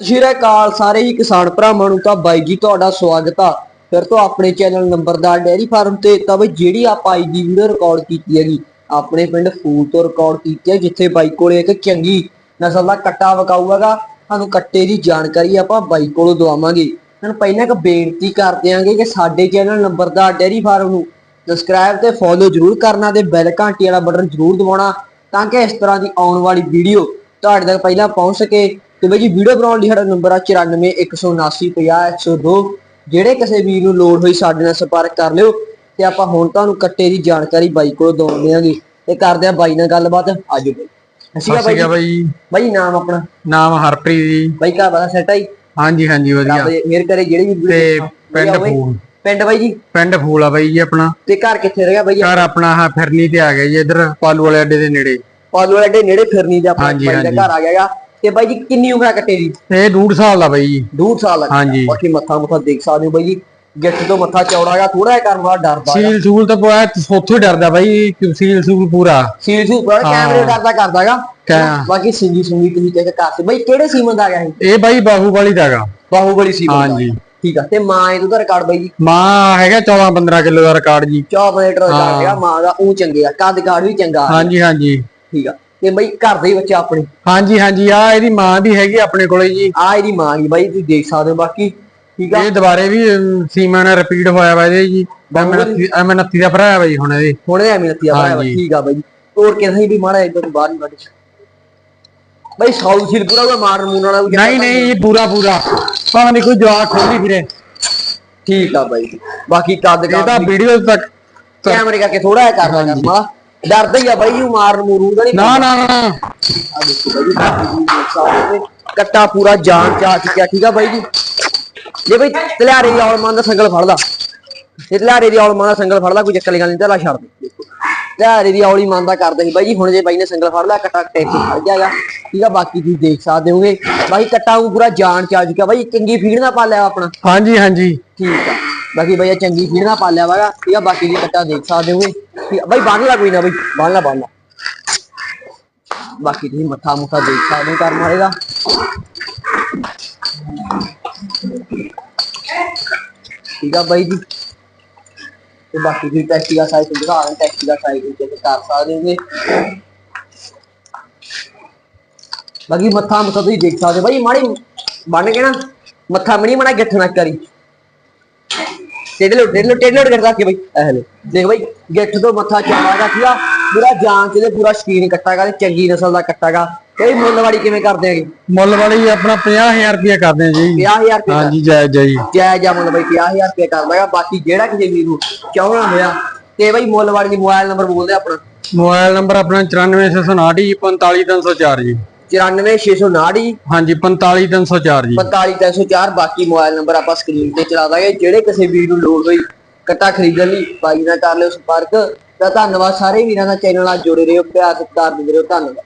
ਸ਼੍ਰੀ ਅਕਾਲ ਸਾਰੇ ਹੀ ਕਿਸਾਨ ਭਰਾਵਾਂ ਨੂੰ ਤਾਂ ਬਾਈ ਜੀ ਤੁਹਾਡਾ ਸਵਾਗਤ ਆ। ਫਿਰ ਤੋਂ ਆਪਣੇ ਚੈਨਲ ਨੰਬਰਦਾਰ ਡੈਰੀ ਫਾਰਮ ਤੇ ਤਾਂ ਬਈ ਜਿਹੜੀ ਆਪਾਂ ਅੱਜ ਦੀ ਵੀਡੀਓ ਰਿਕਾਰਡ ਕੀਤੀ ਹੈਗੀ, ਆਪਣੇ ਪਿੰਡ ਫੂਲ ਤੋਂ ਰਿਕਾਰਡ ਕੀਤੀ ਹੈ, ਜਿੱਥੇ ਬਾਈ ਕੋਲੇ ਇੱਕ ਚੰਗੀ ਨਸਲ ਦਾ ਕੱਟਾ ਵਕਾਊ ਤੁਹਾਨੂੰ ਕੱਟੇ ਦੀ ਜਾਣਕਾਰੀ ਆਪਾਂ ਬਾਈ ਕੋਲੋਂ ਦਵਾਵਾਂਗੇ। ਹੁਣ ਪਹਿਲਾਂ ਇੱਕ ਬੇਨਤੀ ਕਰ ਦਿਆਂਗੇ ਕਿ ਸਾਡੇ ਚੈਨਲ ਨੰਬਰਦਾਰ ਡੈਰੀ ਫਾਰਮ ਨੂੰ ਸਬਸਕ੍ਰਾਈਬ ਤੇ ਫੋਲੋ ਜਰੂਰ ਕਰਨਾ ਤੇ ਬੈਲ ਘੰਟੀ ਵਾਲਾ ਬਟਨ ਜਰੂਰ ਦਬਾਉਣਾ ਤਾਂ ਕਿ ਇਸ ਤਰ੍ਹਾਂ ਦੀ ਆਉਣ ਵਾਲੀ ਵੀਡੀਓ ਤੁਹਾਡੇ ਤੱਕ ਪਹਿਲਾਂ ਪਹੁੰਚ ਸਕੇ। ਤੇ ਬਈ ਜੀ ਵੀਡੀਓ ਬਣਾਉਣ ਲਈ ਸਾਡਾ ਨੰਬਰ ਆ 9417950102 ਜਿਹੜੇ ਕਿਸੇ ਵੀਰ ਨੂੰ ਲੋੜ ਹੋਈ ਸਾਡੇ ਨਾਲ ਸੰਪਰਕ ਕਰ ਲਿਓ ਤੇ ਆਪਾਂ ਹੁਣ ਤੁਹਾਨੂੰ ਕੱਟੇ ਦੀ ਜਾਣਕਾਰੀ ਬਾਈ ਕੋਲੋਂ ਦਵਾਉਣ ਦੇਵਾਂਗੇ ਤੇ ਕਰਦੇ ਆ ਬਾਈ ਨਾਲ ਗੱਲਬਾਤ। ਆਜੋ ਬਾਈ। ਅਸੀਂ ਸਤਿ ਬਾਈ ਸ਼੍ਰੀ ਅਕਾਲ ਬਾਈ ਬਾਈ। ਨਾਮ ਆਪਣਾ? ਨਾਮ ਹਰਪ੍ਰੀਤ ਜੀ। ਬਾਈ ਘਰ ਵਾਲਾ ਸੈਟ ਆਈ ਹਾਂਜੀ ਹਾਂਜੀ ਵਧੀਆ। ਮੇਰ ਕਰੇ ਜਿਹੜੀ ਵੀ ਤੇ ਪਿੰਡ। ਫੂਲ। ਪਿੰਡ ਬਾਈ ਜੀ? ਪਿੰਡ ਫੂਲ ਆ ਬਾਈ ਜੀ ਆਪਣਾ। ਤੇ ਘਰ ਕਿੱਥੇ ਰਹਿ ਗਿਆ ਬਾਈ ਘਰ ਆਪਣਾ ਆ ਫਿਰਨੀ ਤੇ ਆ ਗਿਆ ਜੀ ਇਧਰ ਪਾਲੂ ਵਾਲੇ ਅੱਡੇ ਦੇ ਨੇੜੇ। ਪਾਲੋ ਅੱਡੇ ਨੇੜੇ ਫਿਰਨੀ ਦਾ ਆਪਣਾ ਹਾਂਜੀ। ਘਰ ਆ ਗਿਆਗਾ ਤੇ ਬਾਈ ਜੀ ਕਿੰਨੀ ਉਮਰ ਆ ਕੱਟੇ ਦੀ? ਇਹ ਡੂਢ ਸਾਲ ਦਾ ਬਾਈ ਜੀ। ਡੂਢ ਸਾਲ ਲੱਗ ਹਾਂਜੀ। ਬਾਕੀ ਮੱਥਾ ਮੁੱਥਾ ਦੇਖ ਸਕਦੇ ਹੋ ਬਾਈ ਜੀ। ਗਿੱਟ ਤੋਂ ਮੱਥਾ ਚੌੜਾਗਾ ਥੋੜਾ ਜਿਹਾ ਕਰਨ ਵਾਲਾ ਡਰਦਾ। ਸੀਲ ਸੂਲ ਤਾਂ ਸੋਥੋਂ ਹੀ ਡਰਦਾ ਬਾਈ ਸੀਲ ਸੂਲ ਪੂਰਾ। ਸੀਲ ਸੂ ਪਰ। ਕੈਮਰੇ ਡਰਦਾ ਕਰਦਾਗਾ ਬਾਕੀ ਸਿੰਗੀ ਸੁੰਗੀ ਤੁਸੀਂ ਚੈੱਕ ਕਰ ਸਕਦੇ ਬਾਈ ਕਿਹੜੇ ਸੀਮਨ ਦਾ ਆ ਗਿਆ ਇਹ? ਇਹ ਬਾਈ ਬਾਹੂਬਲੀ ਦਾ ਹੈਗਾ। ਬਾਹੂਬਲੀ ਸੀਮਨ ਦਾ। ਹਾਂਜੀ। ਠੀਕ ਆ ਤੇ ਮਾਂ ਇਹ ਦਾ ਰਿਕਾਰਡ ਬਾਈ ਜੀ। ਮਾਂ ਹੈਗਾ 14 15 ਕਿਲੋ ਦਾ ਰਿਕਾਰਡ ਜੀ। ਚੌਪਲੇਟ ਰਿਕਾਰਡ ਹਾਂ। ਹੈਗਾ ਮਾਂ ਦਾ ਉਹ ਚੰਗੇ ਆ ਕੱਦ ਕਾਰਡ ਵੀ ਚੰਗਾ ਆ। ਹਾਂਜੀ ਹਾਂਜੀ। ਠੀਕ ਆ। ਤੇ ਬਾਈ ਘਰ ਦੇ ਹੀ ਬੱਚੇ ਆਪਣੇ। ਹਾਂਜੀ ਹਾਂਜੀ ਆ ਇਹਦੀ ਮਾਂ ਦੀ ਹੈਗੀ ਆਪਣੇ ਕੋਲੇ ਜੀ। ਆ ਇਹਦੀ ਮਾਂ ਦੀ ਬਾਈ ਤੁਸੀਂ ਦੇਖ ਸਕਦੇ ਹੋ ਬਾਕੀ ਠੀਕ ਆ? ਇਹ ਦੁਬਾਰੇ ਵੀ ਸੀਮਾ ਨਾਲ ਰਿਪੀਟ ਹੋਇਆ ਵਾ ਇਹਦੇ ਜੀ। ਐਮ 29 ਦਾ ਭਰਾ ਹੈ ਬਾਈ ਹੁਣ ਇਹਦੇ ਹੁਣ ਐਵੇਂ ਲੱਤੀ ਆ ਬਾਈ ਹਾਂਜੀ। ਠੀਕ ਆ ਬਾਈ। ਤੋੜ ਕੇ ਸਹੀ ਵੀ ਮਾੜਾ ਇਧਰ ਬਾਹਰ ਨਹੀਂ ਕੱਢ ਬਾਈ ਸਾਊ ਸਿਰ ਪੂਰਾ ਉਹ ਮਾਰਨ ਮੂਨ ਵਾਲਾ ਨਹੀਂ ਨਹੀਂ ਇਹ ਪੂਰਾ ਪੂਰਾ। ਭਾਵੇਂ ਦੀ ਕੋਈ ਜਵਾਕ ਖੋਲੀ ਫਿਰੇ। ਠੀਕ ਆ ਬਾਈ। ਬਾਕੀ ਕੱਦ ਕਾਰਡ ਵੀਡੀਓ ਤੱਕ ਕੈਮਰੇ ਕਰਕੇ ਥੋੜਾ ਜਿਹਾ ਕਰਨਾ ਕਰਨਾ ਡਰਦਾ ਹੀ ਆ ਬਾਈ ਉਹ ਮਾਰਨ ਮੂਰੂ ਦਾ ਨਹੀਂ ਨਾ ਨਾ ਨਾ। ਆ ਦੇਖੋ ਬਾਈ ਜੀ, ਬਾਕੀ ਜੀ ਦੇਖ ਸਕਦੇ ਹੋ। ਕੱਟਾ ਪੂਰਾ ਜਾਨ ਚ ਆ ਚੁੱਕਿਆ ਠੀਕ ਆ ਬਾਈ ਜੀ? ਜੇ ਬਾਈ ਤਲਿਆਰੇ ਦੀ ਔਲਮਾਨ ਦਾ ਸੰਗਲ ਫੜਦਾ ਇਹ ਤਲਿਆਰੇ ਦੀ ਔਲਮਾਨ ਦਾ ਸੰਗਲ ਫੜਦਾ ਕੋਈ ਚੱਕਰ ਗੱਲ ਨਹੀਂ ਤਲਾ ਛੱਡ ਦੇ ਤਲਿਆਰੇ ਦੀ ਔਲੀ ਮੰਨਦਾ ਕਰਦਾ ਸੀ ਬਾਈ ਜੀ ਹੁਣ ਜੇ ਬਾਈ ਨੇ ਸੰਗਲ ਫੜ ਲਿਆ ਕੱਟਾ ਟੈਕ ਫੜ ਜਾਏਗਾ ਠੀਕ ਆ ਬਾਕੀ ਤੁਸੀਂ ਦੇਖ ਸਕਦੇ ਹੋਗੇ। ਬਾਈ ਕੱਟਾ ਉਹ ਪੂਰਾ ਜਾਨ ਚ ਆ ਚੁੱਕਿਆ ਬਾਈ ਚੰਗੀ ਫੀਡ ਨਾ ਪਾਲਿਆ ਆਪਣਾ। ਹਾਂਜੀ ਹਾਂਜੀ। ਠੀਕ ਆ। ਬਾਕੀ ਬਈ ਚੰਗੀ ਫੀਡ ਨਾ ਪਾਲਿਆ ਵਾਗਾ ਠੀਕ ਆ ਬਾਕੀ ਦੀ ਕੱਟਾ ਦੇਖ ਸਕਦੇ ਹੋਗੇ। ਠੀਕ ਆ ਬਾਈ ਬੰਨ ਲਾ ਕੋਈ ਨਾ ਬਈ ਬੰਨ ਲਾ ਬੰਨ ਲਾ। ਬਾਕੀ ਤੁਸੀਂ ਮੱਥਾ ਮੁੱਥਾ ਦੇਖ ਸਕਦੇ ਹੋ ਕਰਨ ਠੀਕ ਆ ਬਾਈ ਜੀ। ਤੇ ਬਾਕੀ ਤੁਸੀਂ ਟੈਸਟੀ ਦਾ ਸਾਈਜ਼ ਦਿਖਾ ਰਹੇ ਟੈਸਟੀ ਦਾ ਸਾਈਜ਼ ਚੈੱਕ ਕਰ ਸਕਦੇ ਹੋਗੇ। ਬਾਕੀ ਮੱਥਾ ਮੁੱਥਾ ਤੁਸੀਂ ਦੇਖ ਸਕਦੇ ਹੋ ਬਾਈ, ਮਾੜੀ ਬੰਨ ਕੇ ਨਾ। ਮੱਥਾ ਮਣੀ ਮਣਾ ਗਿੱਠ ਨਾ ਕਰੀ ਲੋ ਟੇਢ ਲੋ ਟੇਢ ਲੋ ਕਰਦਾ ਕਿ ਬਈ। ਇਹ ਲੈ ਦੇਖ ਬਈ ਗਿੱਠ ਤੋਂ ਮੱਥਾ ਚਾਵਾਗਾ ਠੀਕਾ ਪੂਰਾ ਜਾਨ ਚ ਤੇ ਪੂਰਾ ਸ਼ਕੀਨ ਕੱਟਾਗਾ ਤੇ ਚੰਗੀ ਨਸਲ ਦਾ ਕੱਟਾਗਾ। ਇਹ ਮੁੱਲਵਾੜੀ ਕਿਵੇਂ ਕਰਦੇ ਹੈਗੇ? ਮੁੱਲ ਵਾਲੀ ਆਪਣਾ 50000 ਰੁਪਏ ਕਰਦੇ ਆ ਜੀ। 50000 ਰੁਪਏ ਦਾ ਹਾਂਜੀ ਜੈ ਜੈ ਜੀ। ਜਾਇਜ਼ ਆ ਮੁੱਲ ਬਈ 50000 ਰੁਪਏ ਕਰਦਾਗਾ ਬਾਕੀ ਜਿਹੜਾ ਕਿਸੇ ਵੀਰ ਨੂੰ ਚਾਹਣਾ ਹੋਇਆ ਤੇ ਬਈ ਮੁੱਲਵਾੜੀ ਦੀ ਮੋਬਾਈਲ ਨੰਬਰ ਬੋਲਦੇ ਆਪਣਾ। ਮੋਬਾਈਲ ਨੰਬਰ ਆਪਣਾ 94659 ਜੀ 45304 ਜੀ। 94659 ਜੀ। ਹਾਂਜੀ 45304 ਜੀ। 45304 ਬਾਕੀ ਮੋਬਾਈਲ ਨੰਬਰ ਆਪਾਂ ਸਕਰੀਨ ਤੇ ਚਲਾ ਦਾਂਗੇ। ਜਿਹੜੇ ਕਿਸੇ ਵੀਰ ਨੂੰ ਲੋੜ ਹੋਈ ਕੱਟਾ ਖਰੀਦਣ ਲਈ ਬਾਈ ਨਾਲ ਕਰ ਲਿਓ ਸੰਪਰਕ। ਤਾਂ ਧੰਨਵਾਦ ਸਾਰੇ ਵੀਰਾਂ ਦਾ ਚੈਨਲ ਨਾਲ ਜੁੜੇ ਰਹੋ। ਪਿਆਰ ਸਤਿਕਾਰ ਦਿੰਦੇ ਰਹੋ। ਧੰਨਵਾਦ।